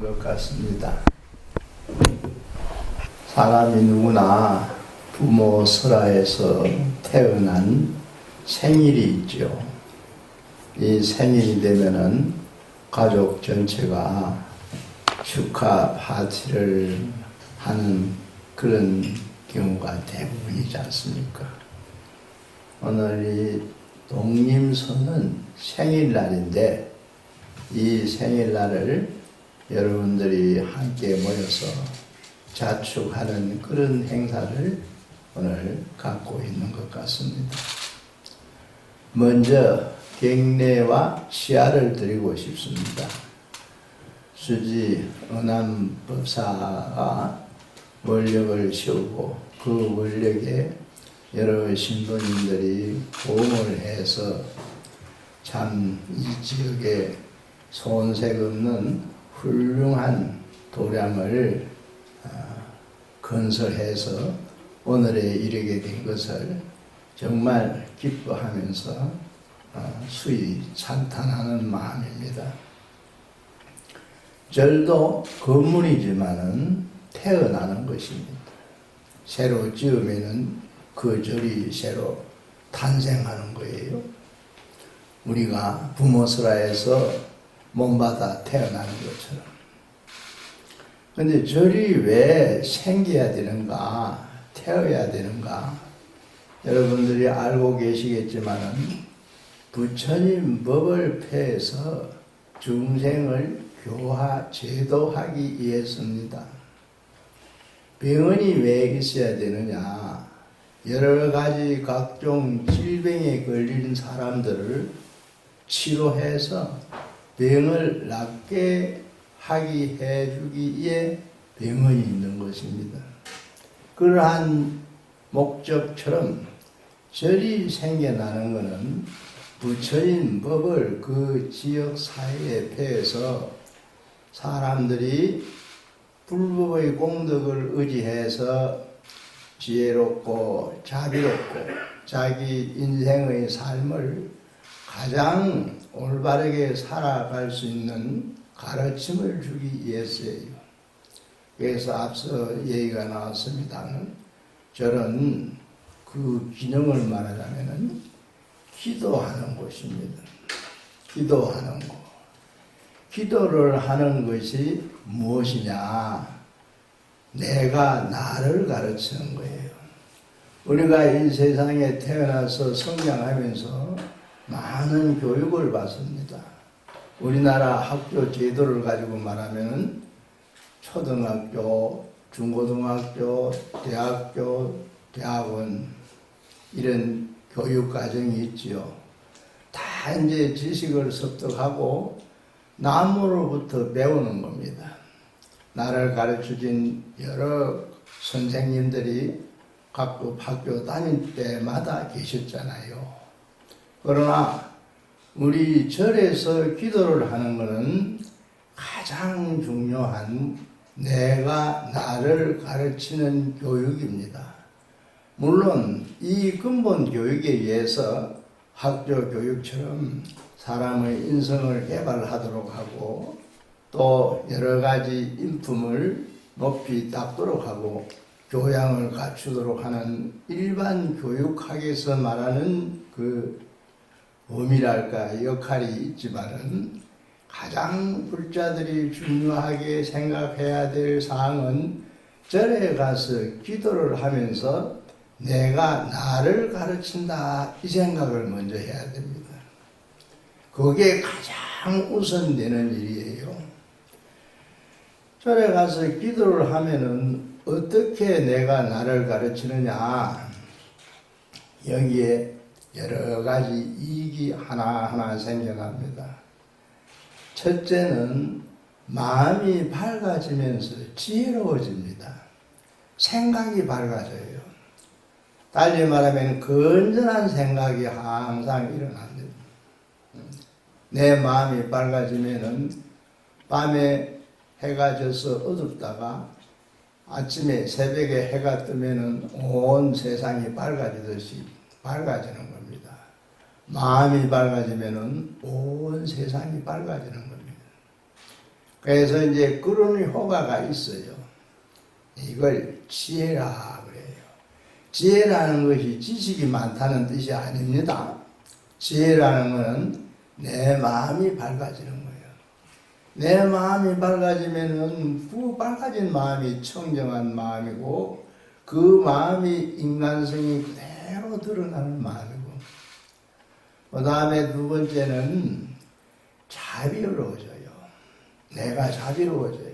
것 같습니다. 사람이 누구나 부모 설하에서 태어난 생일이 있죠. 이 생일이 되면은 가족 전체가 축하 파티를 하는 그런 경우가 대부분이지 않습니까? 오늘 이 독림선은 생일날인데 이 생일날을 여러분들이 함께 모여서 자축하는 그런 행사를 오늘 갖고 있는 것 같습니다. 먼저 경례와 시야를 드리고 싶습니다. 수지 은암법사가 원력을 씌우고 그 원력에 여러 신도님들이 도움을 해서 참 이 지역에 손색 없는 훌륭한 도량을 어, 건설해서 오늘에 이르게 된 것을 정말 기뻐하면서 어, 수위 찬탄하는 마음입니다. 절도 건물이지만은 태어나는 것입니다. 새로 지으면은 그 절이 새로 탄생하는 거예요. 우리가 부모스라에서 몸받아 태어나는 것처럼. 근데 절이 왜 생겨야 되는가, 태어야 되는가? 여러분들이 알고 계시겠지만은 부처님 법을 폐해서 중생을 교화, 제도하기 위해서입니다. 병원이 왜 있어야 되느냐? 여러 가지 각종 질병에 걸린 사람들을 치료해서 병을 낫게 하기 해주기 위해 병원이 있는 것입니다. 그러한 목적처럼 절이 생겨나는 것은 부처인 법을 그 지역 사회에 폐해서 사람들이 불법의 공덕을 의지해서 지혜롭고 자비롭고 자기 인생의 삶을 가장 올바르게 살아갈 수 있는 가르침을 주기 위해서예요. 그래서 앞서 얘기가 나왔습니다는 저는 그 기능을 말하자면은 기도하는 곳입니다. 기도하는 곳. 기도를 하는 것이 무엇이냐? 내가 나를 가르치는 거예요. 우리가 이 세상에 태어나서 성장하면서 많은 교육을 받습니다. 우리나라 학교 제도를 가지고 말하면 초등학교, 중고등학교, 대학교, 대학원 이런 교육 과정이 있지요. 다 이제 지식을 습득하고 나무로부터 배우는 겁니다. 나를 가르쳐준 여러 선생님들이 각국 학교 다닐 때마다 계셨잖아요. 그러나 우리 절에서 기도를 하는 것은 가장 중요한 내가 나를 가르치는 교육입니다. 물론 이 근본 교육에 의해서 학교 교육처럼 사람의 인성을 개발하도록 하고 또 여러 가지 인품을 높이 닦도록 하고 교양을 갖추도록 하는 일반 교육학에서 말하는 그 의미랄까 역할이 있지만은 가장 불자들이 중요하게 생각해야 될 사항은 절에 가서 기도를 하면서 내가 나를 가르친다 이 생각을 먼저 해야 됩니다. 그게 가장 우선되는 일이에요. 절에 가서 기도를 하면은 어떻게 내가 나를 가르치느냐 여기에 여러 가지 이익이 하나하나 생겨납니다. 첫째는 마음이 밝아지면서 지혜로워집니다. 생각이 밝아져요. 달리 말하면 건전한 생각이 항상 일어납니다. 내 마음이 밝아지면은 밤에 해가 져서 어둡다가 아침에 새벽에 해가 뜨면은 온 세상이 밝아지듯이 밝아지는 겁니다. 마음이 밝아지면은 온 세상이 밝아지는 겁니다. 그래서 이제 그런 효과가 있어요. 이걸 지혜라 그래요. 지혜라는 것이 지식이 많다는 뜻이 아닙니다. 지혜라는 것은 내 마음이 밝아지는 거예요. 내 마음이 밝아지면은 그 밝아진 마음이 청정한 마음이고 그 마음이 인간성이 그대로 드러나는 마음이고 그 다음에 두 번째는 자비로워져요. 내가 자비로워져요.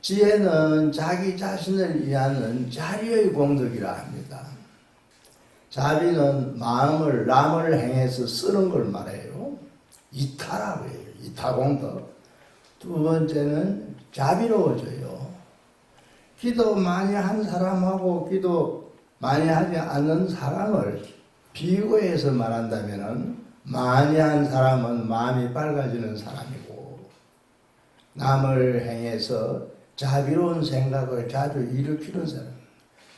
지혜는 자기 자신을 위하는 자리의 공덕이라 합니다. 자비는 마음을 남을 행해서 쓰는 걸 말해요. 이타라고 해요. 이타공덕. 두 번째는 자비로워져요. 기도 많이 한 사람하고 기도 많이 하지 않는 사람을 비교해서 말한다면은 많이 한 사람은 마음이 밝아지는 사람이고 남을 행해서 자비로운 생각을 자주 일으키는 사람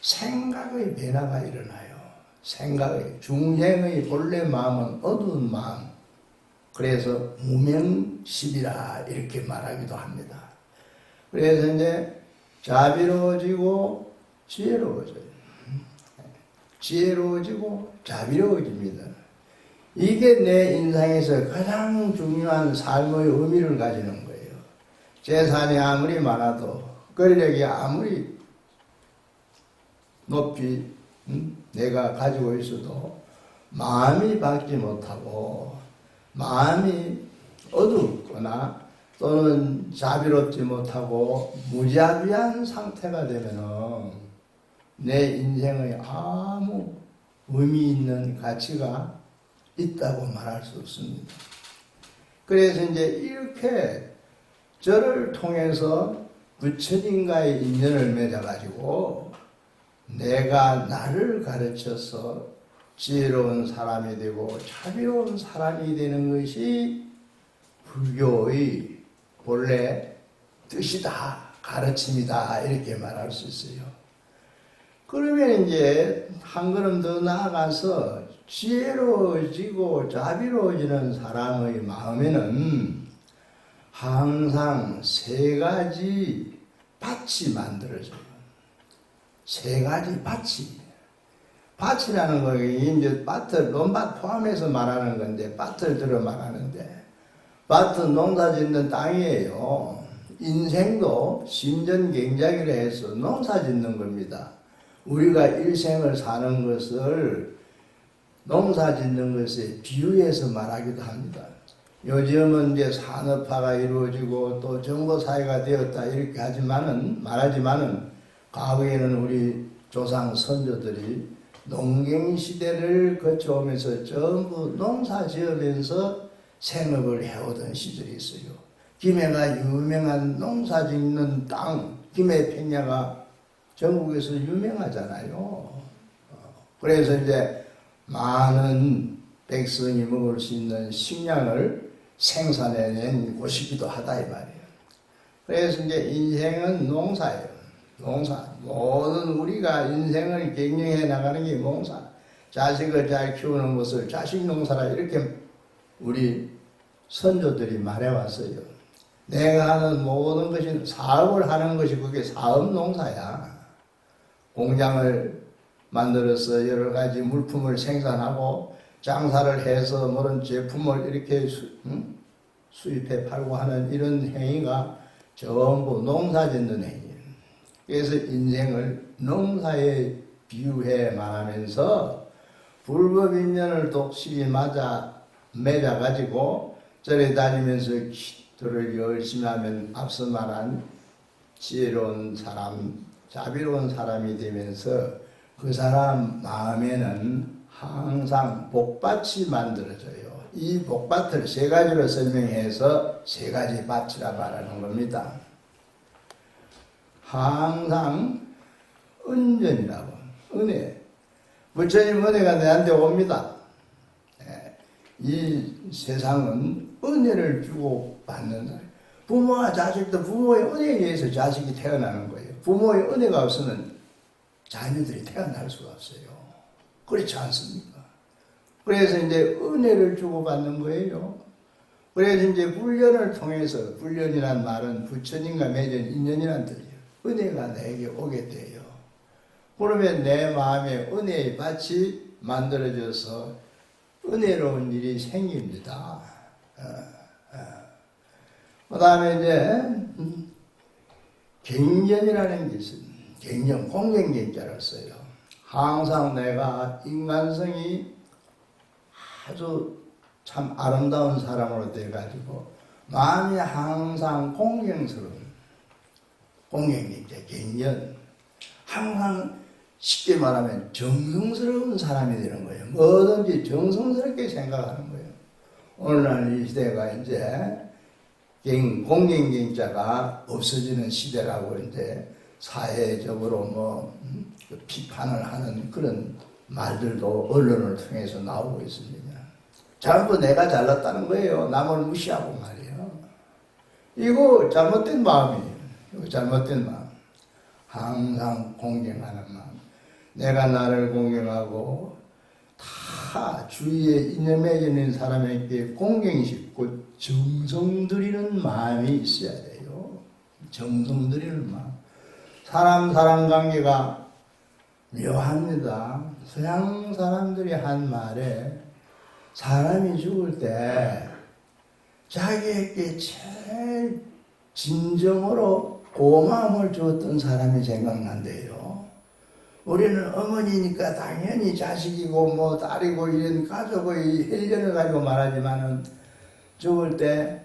생각의 변화가 일어나요. 생각의 중생의 본래 마음은 어두운 마음 그래서 무명십이라 이렇게 말하기도 합니다. 그래서 이제 자비로워지고 지혜로워져요. 지혜로워지고 자비로워집니다. 이게 내 인생에서 가장 중요한 삶의 의미를 가지는 거예요. 재산이 아무리 많아도 권력이 아무리 높이 음, 내가 가지고 있어도 마음이 밝지 못하고 마음이 어둡거나 또는 자비롭지 못하고 무자비한 상태가 되면은 내 인생의 아무 의미 있는 가치가 있다고 말할 수 없습니다. 그래서 이제 이렇게 저를 통해서 부처님과의 인연을 맺어가지고 내가 나를 가르쳐서 지혜로운 사람이 되고 자비로운 사람이 되는 것이 불교의 본래 뜻이다, 가르침이다, 이렇게 말할 수 있어요. 그러면 이제 한 걸음 더 나아가서 지혜로워지고 자비로워지는 사람의 마음에는 항상 세 가지 밭이 만들어져요. 세 가지 밭이. 밭이라는 거 이제 밭을 논밭 포함해서 말하는 건데 밭을 들어 말하는데 밭은 농사 짓는 땅이에요. 인생도 신전경작이라 해서 농사 짓는 겁니다. 우리가 일생을 사는 것을 농사 짓는 것에 비유해서 말하기도 합니다. 요즘은 이제 산업화가 이루어지고 또 정보 사회가 되었다 이렇게 하지만은, 말하지만은, 과거에는 우리 조상 선조들이 농경 시대를 거쳐오면서 전부 농사 지으면서 생업을 해오던 시절이 있어요. 김해가 유명한 농사 짓는 땅, 김해 평야가 전국에서 유명하잖아요. 어, 그래서 이제 많은 백성이 먹을 수 있는 식량을 생산해낸 곳이기도 하다 이 말이에요. 그래서 이제 인생은 농사예요. 농사. 모든 우리가 인생을 경영해 나가는 게 농사. 자식을 잘 키우는 것을 자식 농사라 이렇게 우리 선조들이 말해왔어요. 내가 하는 모든 것이 사업을 하는 것이 그게 사업 농사야. 공장을 만들어서 여러 가지 물품을 생산하고 장사를 해서 모든 제품을 이렇게 수, 음? 수입해 팔고 하는 이런 행위가 전부 농사 짓는 행위예요. 그래서 인생을 농사에 비유해 말하면서 불법 인연을 독실히 맞아 맺어 가지고 절에 다니면서 기도를 열심히 하면 앞서 말한 지혜로운 사람, 자비로운 사람이 되면서 그 사람 마음에는 항상 복밭이 만들어져요. 이 복밭을 세 가지로 설명해서 세 가지 밭이라 말하는 겁니다. 항상 은전이라고 은혜 부처님 은혜가 내한테 옵니다. 예, 이 세상은 은혜를 주고 받는. 부모와 자식도 부모의 은혜에 의해서 자식이 태어나는 거예요. 부모의 은혜가 없으면 자녀들이 태어날 수가 없어요. 그렇지 않습니까? 그래서 이제 은혜를 주고받는 거예요. 그래서 이제 훈련을 통해서 훈련이란 말은 부처님과 맺은 인연이란 뜻이에요. 은혜가 내게 오게 돼요. 그러면 내 마음에 은혜의 밭이 만들어져서 은혜로운 일이 생깁니다. 그 다음에 이제 음, 갱년이라는 것은 갱년 공경경자를 써요. 항상 내가 인간성이 아주 참 아름다운 사람으로 돼가지고 마음이 항상 공경스러운 공경경자 갱년 항상 쉽게 말하면 정성스러운 사람이 되는 거예요. 뭐든지 정성스럽게 생각하는 거예요. 오늘날 이 시대가 이제 경, 공경경자가 없어지는 시대라고 이제 사회적으로 뭐 음, 그 비판을 하는 그런 말들도 언론을 통해서 나오고 있습니다. 전부 내가 잘났다는 거예요. 남을 무시하고 말이에요. 이거 잘못된 마음이에요. 잘못된 마음. 항상 공경하는 마음. 내가 나를 공경하고 다 주위에 인연에 있는 사람에게 공경심고 정성 들이는 마음이 있어야 돼요. 정성 들이는 마음. 사람 사람 관계가 묘합니다. 서양 사람들이 한 말에 사람이 죽을 때 자기에게 제일 진정으로 고마움을 주었던 사람이 생각난대요. 우리는 어머니니까 당연히 자식이고 뭐 딸이고 이런 가족의 혈연을 가지고 말하지만은 죽을 때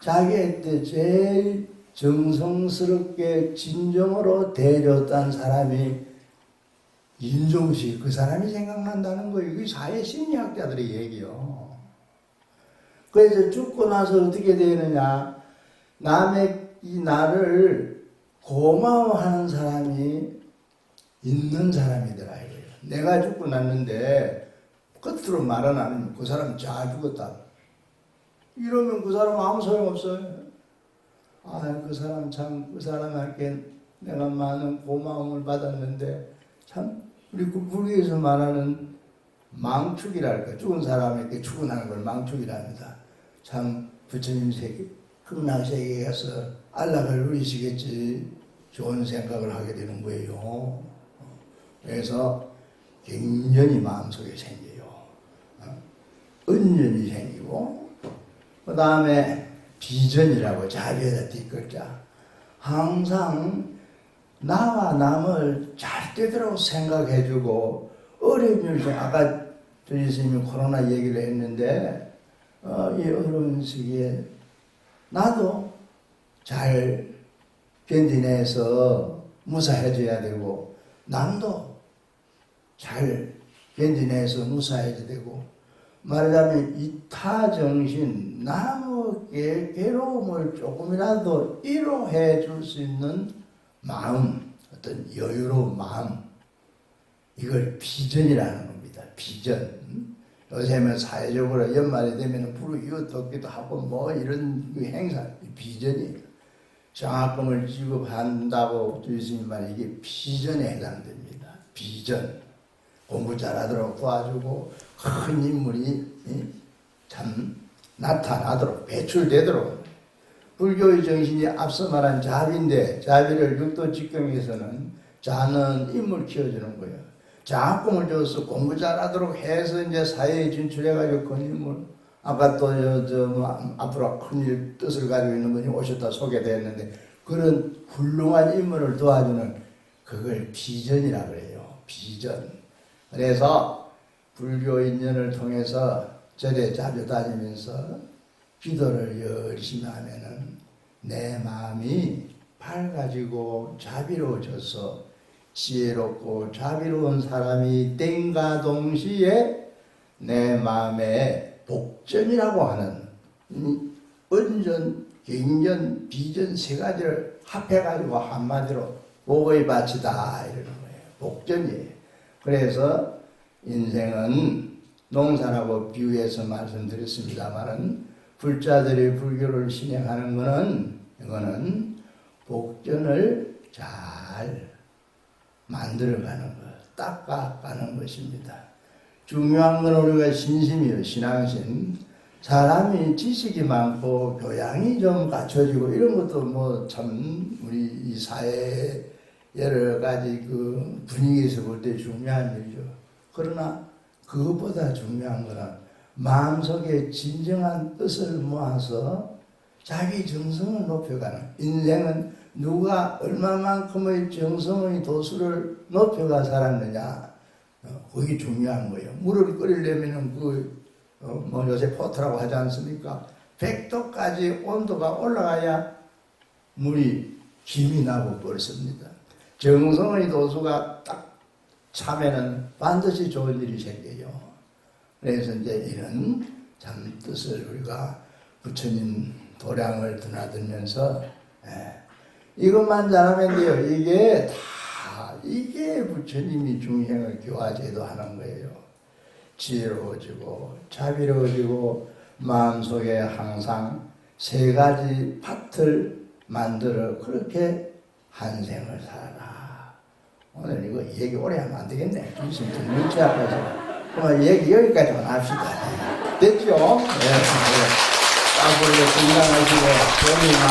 자기한테 제일 정성스럽게 진정으로 대줬던 사람이 인종식 그 사람이 생각난다는 거예요. 이게 사회 심리학자들의 얘기요. 그래서 죽고 나서 어떻게 되느냐? 남의 이 나를 고마워하는 사람이 있는 사람이더라. 내가 죽고 났는데 끝으로 말은 안 하면 그 사람 잘 죽었다. 이러면 그 사람 아무 소용 없어요. 아, 그 사람 참, 그 사람에게 내가 많은 고마움을 받았는데, 참, 우리 그 불교에서 말하는 망축이랄까, 죽은 사람에게 축은하는 걸 망축이랍니다. 참, 부처님 세계, 극락세계에 가서 안락을 누리시겠지, 좋은 생각을 하게 되는 거예요. 그래서 갱년이 마음속에 생겨요. 어? 은연이 생기고, 그 다음에 비전이라고 자비에다 뒷글자. 항상 나와 남을 잘 되도록 생각해주고 어려운 일 아까 저희 스님이 코로나 얘기를 했는데 어, 이 어려운 시기에 나도 잘 견디내서 무사해줘야 되고 남도 잘 견디내서 무사해줘야 되고 말하자면 이타 정신 남에게 괴로움을 조금이라도 위로해 줄 수 있는 마음 어떤 여유로운 마음 이걸 비전이라는 겁니다. 비전. 음? 요새는 사회적으로 연말이 되면 부르 이웃 돕기도 하고 뭐 이런 그 행사 비전이에요 장학금을 지급한다고 주신 말 이게 비전에 해당됩니다. 비전 공부 잘하도록 도와주고 큰 인물이 참 나타나도록 배출되도록 불교의 정신이 앞서 말한 자비인데 자비를 육도 직경에서는 자는 인물 키워주는 거예요. 장학금을 줘서 공부 잘하도록 해서 이제 사회에 진출해가지고 큰 인물 아까 또저 뭐 앞으로 큰일 뜻을 가지고 있는 분이 오셨다 소개됐는데 그런 훌륭한 인물을 도와주는 그걸 비전이라 그래요. 비전. 그래서 불교 인연을 통해서 절에 자주 다니면서 기도를 열심히 하면은 내 마음이 밝아지고 자비로워져서 지혜롭고 자비로운 사람이 땡과 동시에 내 마음에 복전이라고 하는 음, 은전, 갱전, 비전 세 가지를 합해가지고 한마디로 복의 밭이다 이러는 거예요. 복전이에요. 그래서 인생은 농사라고 비유해서 말씀드렸습니다만은 불자들이 불교를 신행하는 것은 이거는 복전을 잘 만들어가는 것, 닦아가는 것입니다. 중요한 건 우리가 신심이요, 신앙심. 사람이 지식이 많고 교양이 좀 갖춰지고 이런 것도 뭐 참 우리 이 사회 여러 가지 그 분위기에서 볼 때 중요한 일이죠. 그러나 그것보다 중요한 거는 마음속에 진정한 뜻을 모아서 자기 정성을 높여가는 인생은 누가 얼마만큼의 정성의 도수를 높여가 살았느냐 어, 그게 중요한 거예요. 물을 끓이려면은 그, 어, 뭐 요새 포트라고 하지 않습니까? 100도까지 온도가 올라가야 물이 김이 나고 버렸습니다. 정성의 도수가 딱 차면은 반드시 좋은 일이 생겨요. 그래서 이제 이런 참 뜻을 우리가 부처님 도량을 드나들면서 예, 이것만 잘하면 돼요. 이게 다 이게 부처님이 중생을 교화제도 하는 거예요. 지혜로워지고 자비로워지고 마음속에 항상 세 가지 밭을 만들어 그렇게 한 생을 살아라. 오늘 이거 얘기 오래 하면 안 되겠네. 무슨 눈치 아파서. 그럼 얘기 여기까지만 합시다. 됐죠? 네. 네. 딱 우리가 건강하시고 돈이 많